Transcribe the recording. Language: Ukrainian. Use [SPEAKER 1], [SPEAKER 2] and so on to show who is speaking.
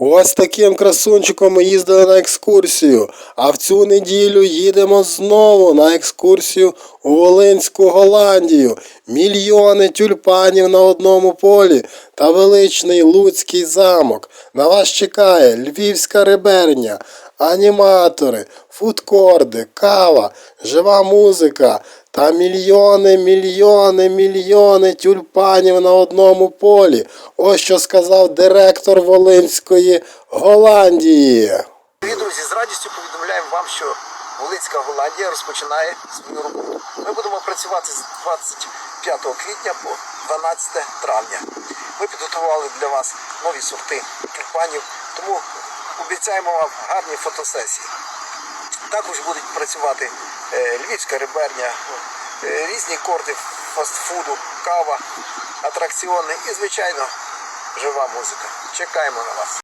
[SPEAKER 1] Ось таким красунчиком ми їздили на екскурсію. А в цю неділю їдемо знову на екскурсію у Волинську Голландію. Мільйони тюльпанів на одному полі та величний Луцький замок. На вас чекає львівська реберня, аніматори, фудкорди, кава, жива музика та мільйони, мільйони, мільйони тюльпанів на одному полі. Ось що сказав директор Волинської Голландії.
[SPEAKER 2] Дорогі друзі, з радістю повідомляємо вам, що Волинська Голландія розпочинає свою роботу. Ми будемо працювати з 25 квітня по 12 травня. Ми підготували для вас нові сорти тюльпанів, тому обіцяємо вам гарні фотосесії. Також будуть працювати е, львівська реберня, е, різні корти фастфуду, кава, атракціони і, звичайно, жива музика. Чекаємо на вас.